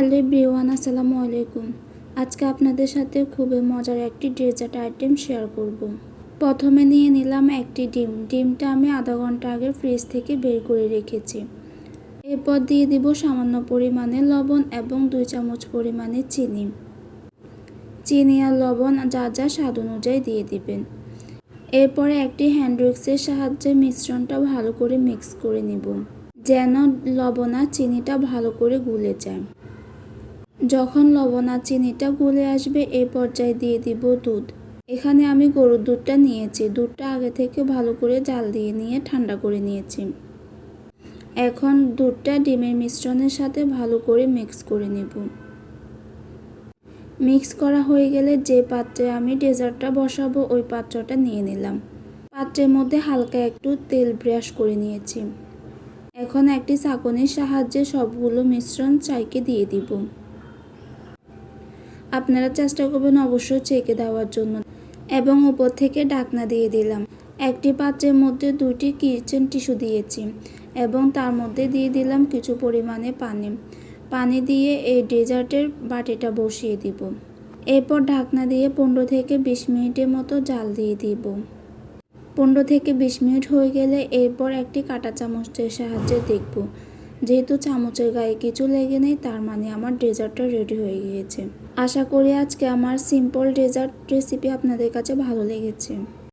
Hello ব্রিওয়ান আসসালামু আলাইকুম। আজকে আপনাদের সাথে খুবই মজার একটি ডেজার্ট আইটেম শেয়ার করব। প্রথমে নিয়ে নিলাম একটি ডিম। ডিমটা আমি আধা ঘণ্টা আগে ফ্রিজ থেকে বের করে রেখেছি। এরপর দিয়ে দিব সামান্য পরিমাণে লবণ এবং দুই চামচ পরিমাণে চিনি। চিনি আর লবণ যা যা স্বাদ অনুযায়ী দিয়ে দিবেন। এরপরে একটি হ্যান্ড উইক্সের সাহায্যে মিশ্রণটা ভালো করে মিক্স করে নিব, যেন লবণ আর চিনিটা ভালো করে গুলে যায়। যখন লবণ আর চিনিটা গুলে আসবে এই পর্যায়ে দিয়ে দিব দুধ। এখানে আমি গরুর দুধটা নিয়েছি। দুধটা আগে থেকে ভালো করে জাল দিয়ে নিয়ে ঠান্ডা করে নিয়েছি। এখন দুধটা ডিমের মিশ্রণের সাথে ভালো করে মিক্স করে নেব। মিক্স করা হয়ে গেলে যে পাত্রে আমি ডেজার্টটা বসাবো, ওই পাত্রটা নিয়ে নিলাম। পাত্রের মধ্যে হালকা একটু তেল ব্রাশ করে নিয়েছি। এখন একটি চাকনির সাহায্যে সবগুলো মিশ্রণ চাইকে দিয়ে দিব। আপনারা চেষ্টা করবেন অবশ্যই চেকে দেওয়ার জন্য। এবং উপর থেকে ডাকনা দিয়ে দিলাম। একটি পাত্রের মধ্যে দুইটি কিচেন টিস্যু দিয়েছি এবং তার মধ্যে দিয়ে দিলাম কিছু পরিমাণে পানি। পানি দিয়ে এই ডেজার্টের বাটিটা বসিয়ে দিব। এরপর ঢাকনা দিয়ে পনেরো থেকে বিশ মিনিটের মতো জাল দিয়ে দিব। পনেরো থেকে বিশ মিনিট হয়ে গেলে এরপর একটি কাঁটা চামচের সাহায্যে দেখব যেহেতু চামচের গায়ে কিছু লেগে নেই, তার মানে আমার ডেজার্টটা রেডি হয়ে গিয়েছে। আশা করি আজকে আমার সিম্পল ডেজার্ট রেসিপি আপনাদের কাছে ভালো লেগেছে।